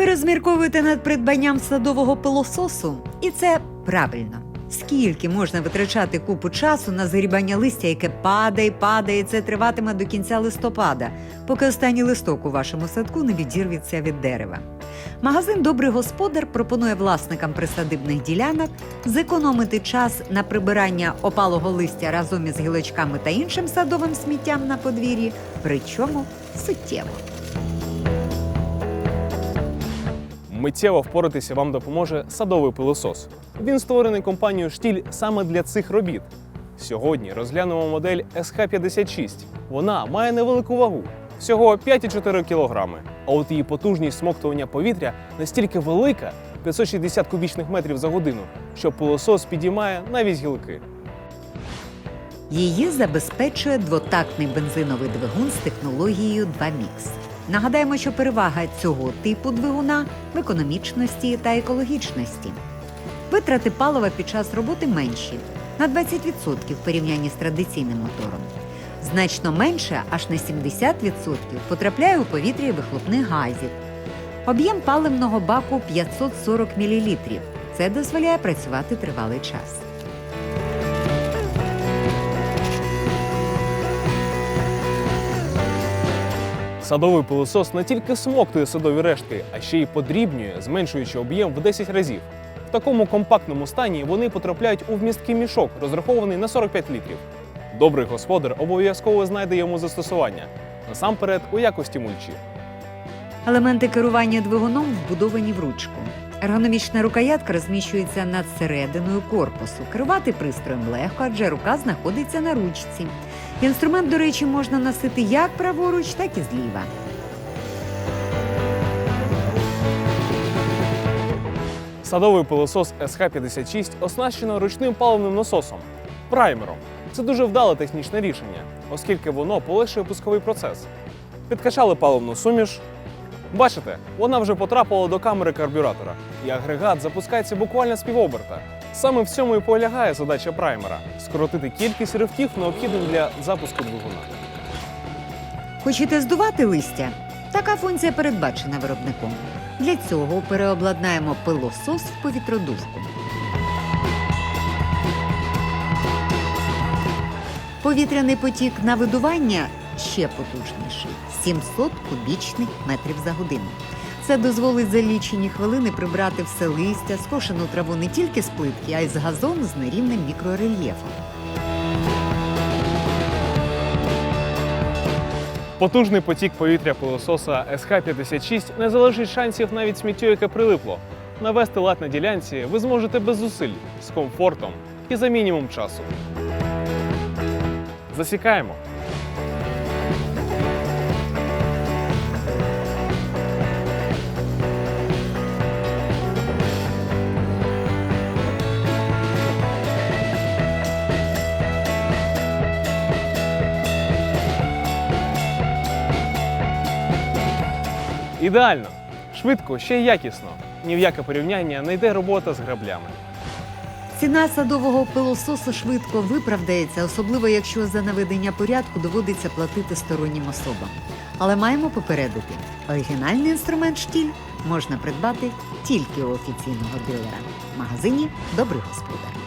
Ви розмірковуєте над придбанням садового пилососу, і це правильно. Скільки можна витрачати купу часу на загрібання листя, яке падає, падає, це триватиме до кінця листопада, поки останній листок у вашому садку не відірветься від дерева. Магазин Добрий господар пропонує власникам присадибних ділянок зекономити час на прибирання опалого листя разом із гілочками та іншим садовим сміттям на подвір'ї, причому суттєво. Миттєво впоратися вам допоможе садовий пилосос. Він створений компанією Штіль саме для цих робіт. Сьогодні розглянемо модель SH56. Вона має невелику вагу всього 5,4 кг. А от її потужність смоктування повітря настільки велика 560 кубічних метрів за годину, що пилосос підіймає навіть гілки. Її забезпечує двотактний бензиновий двигун з технологією 2MIX. Нагадаємо, що перевага цього типу двигуна в економічності та екологічності. Витрати палива під час роботи менші на 20% в порівнянні з традиційним мотором. Значно менше, аж на 70% потрапляє у повітря вихлопних газів. Об'єм паливного баку 540 мл. Це дозволяє працювати тривалий час. Садовий пилосос не тільки смоктує садові рештки, а ще й подрібнює, зменшуючи об'єм в 10 разів. В такому компактному стані вони потрапляють у вмісткий мішок, розрахований на 45 літрів. Добрий господар обов'язково знайде йому застосування, насамперед у якості мульчі. Елементи керування двигуном вбудовані в ручку. Ергономічна рукоятка розміщується над серединою корпусу. Керувати пристроєм легко, адже рука знаходиться на ручці. Інструмент, до речі, можна носити як праворуч, так і зліва. Садовий пилосос SH56 оснащено ручним паливним насосом праймером. Це дуже вдале технічне рішення, оскільки воно полегшує пусковий процес. Підкачали паливну суміш. Бачите, вона вже потрапила до камери карбюратора, і агрегат запускається буквально з півоберта. Саме в цьому і полягає задача праймера скоротити кількість ривків, необхідних для запуску двигуна. Хочете здувати листя? Така функція передбачена виробником. Для цього переобладнаємо пилосос в повітродувку. Повітряний потік на видування ще потужніший 700 кубічних метрів за годину. Це дозволить за лічені хвилини прибрати все листя, скошену траву не тільки з плитки, а й з газону з нерівним мікрорельєфом. Потужний потік повітря пилососа SH56 не залишить шансів навіть сміттю, яке прилипло. Навести лад на ділянці ви зможете без зусиль, з комфортом і за мінімум часу. Засікаємо. Ідеально, швидко, ще й якісно. Ні в яке порівняння не йде робота з граблями. Ціна садового пилососу швидко виправдається, особливо якщо за наведення порядку доводиться платити стороннім особам. Але маємо попередити: оригінальний інструмент штіль можна придбати тільки у офіційного дилера в магазині Добрий господар.